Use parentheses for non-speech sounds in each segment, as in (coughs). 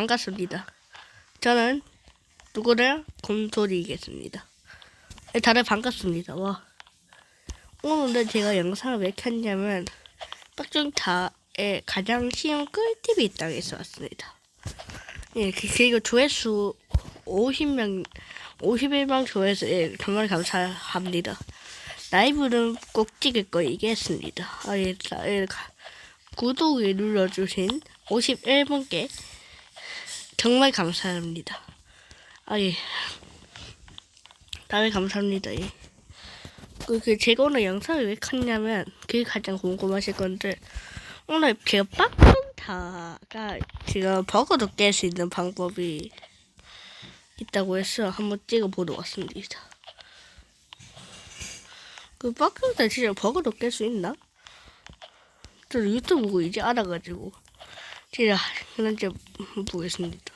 반갑습니다. 저는 누구를 곰돌이겠습니다. 네, 다들 반갑습니다. 와. 오늘은 제가 영상을 왜 켰냐면 빡중타에 가장 쉬운 꿀팁이 있다고 해서 왔습니다. 예, 그- 그리고 조회수 50명, 51명 조회수 예, 정말 감사합니다. 라이브는 꼭 찍을 거 얘기했습니다. 아, 예, 자, 예, 가- 구독을 눌러주신 51분께 정말 감사합니다. 아, 예. 다들 감사합니다. 예. 그, 그, 제가 오늘 영상을 왜 켰냐면, 그게 가장 궁금하실 건데, 오늘 제가 빡빡타가 제가 버거도 깰 수 있는 방법이 있다고 해서 한번 찍어보러 왔습니다. 그 빡빡타 진짜 버거도 깰 수 있나? 저 유튜브 보고 이제 알아가지고, 제가 그런지 보겠습니다.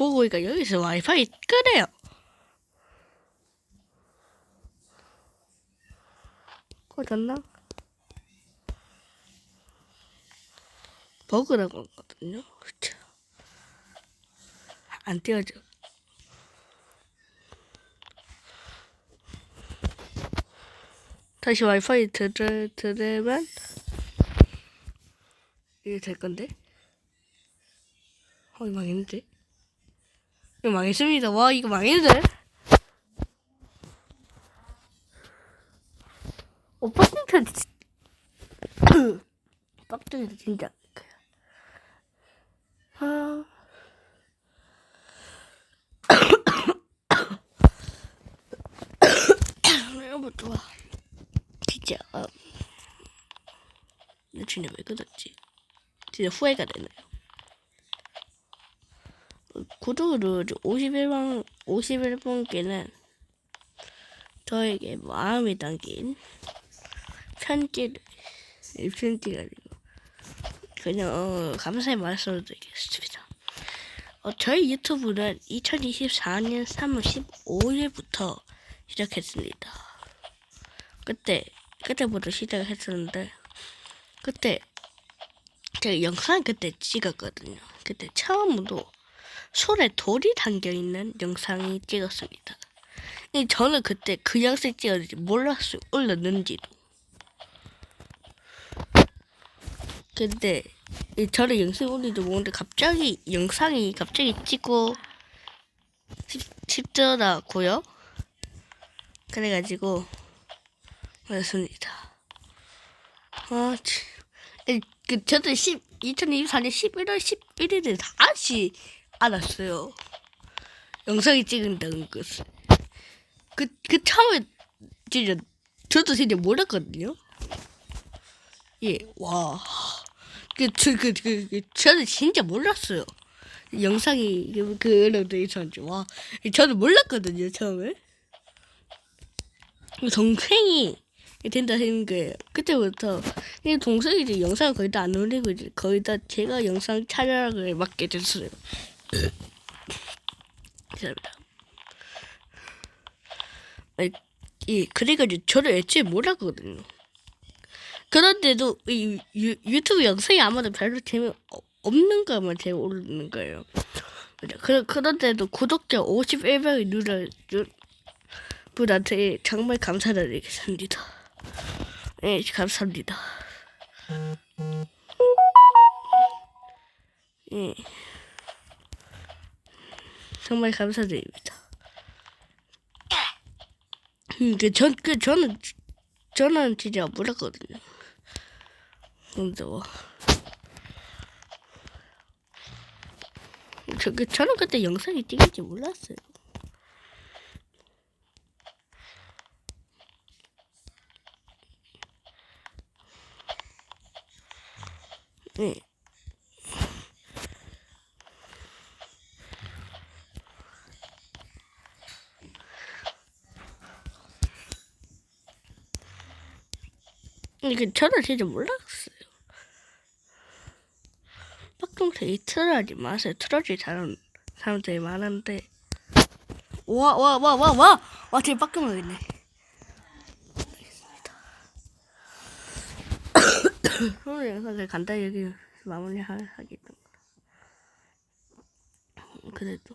보고 보니까 여기서 와이파이 끄래요. 꺼졌나? 버그라고 하거든요. 그쵸? 안 띄워져. 다시 와이파이 들을, 들으면 이게 될 건데? 어, 이거 망했는데? 이거 망했습니다. 와, 이거 빡센터 빡센터 (coughs) 진짜 안 거야. 아. (coughs) 여러분 좋아. 진짜 어. 나 진짜 왜 그랬지? 진짜 후회가 되네요. 구독을 51번 51분께는 저에게 마음이 담긴 편지를 이 편지가 아니고 그냥 어, 감사의 말씀을 드리겠습니다. 어, 저희 유튜브는 2024년 3월 15일부터 시작했습니다. 그때 그때부터 시작했었는데 그때 제가 영상 그때 찍었거든요. 그때 처음으로 손에 돌이 담겨 있는 영상이 찍었습니다. 이 저는 그때 그 영상 찍었는지 몰랐어요. 올렸는지도. 근데 이 저는 영상 올리도 모르는데 갑자기 영상이 갑자기 찍고 싶, 싶더라고요. 그래가지고 그랬습니다. 아, 참. 이- 그 저도 10, 2024년 11월 11일에 다시 알았어요. 영상이 찍은다는 것을. 그, 그 처음에 진짜 저도 진짜 몰랐거든요. 예, 와. 그, 저, 그, 그, 그, 저는 진짜 몰랐어요. 영상이 그- 그런 데 있었는지. 와. 저는 몰랐거든요, 처음에. 동생이 된다 하는 거예요. 그때부터 이 동생이 이제 영상을 거의 다 안 올리고 이제 거의 다 제가 영상 촬영을 맡게 됐어요. 죄송합니다. 아니, 이 그래가지고 저를 애초에 몰랐거든요. 그런데도 이 유, 유튜브 영상이 아마도 별로 재미 어- 없는 거만 제가 올리는 거예요. 그, 그런데도 구독자 51명이 눌러준 분한테 정말 감사드리겠습니다. 네, 감사합니다. 예. 정말 감사드립니다. 음, 그, 전, 그, 저는, 저는 진짜 몰랐거든요. 뭐. 저, 그, 저는 그때 영상이 찍을지 몰랐어요. 네. 이게 저는 진짜 몰랐어요. 빡동생이 틀어지 마세요. 틀어지 사람, 사람들이 많은데. 와, 와, 와, 와, 와! 와, 되게 빡동하겠네. (coughs) 오늘 영상을 간단히 여기 마무리하겠습니다. 그래도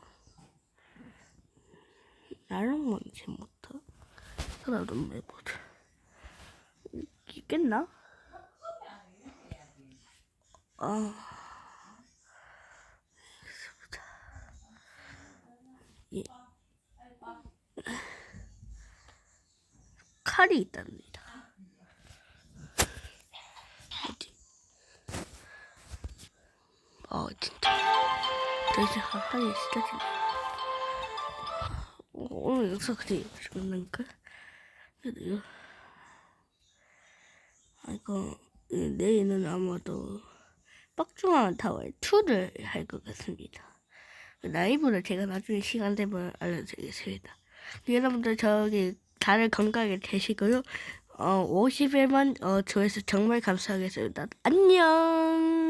나랑 뭔지 못해. 하나도 해보자. 있겠나? 아. 예. 칼이 있답니다. 어디? 아 진짜. 대체 칼이 시작이네. 어, 오늘 영상 그냥 찍는가? 아, 음, 내일은 아마도 빡중한 타워의 2를 할 것 같습니다. 그 라이브를 제가 나중에 시간 되면 알려드리겠습니다. 여러분들 저기 다들 건강하게 되시고요. 어, 50일만 어, 조회수 정말 감사하겠습니다. 안녕!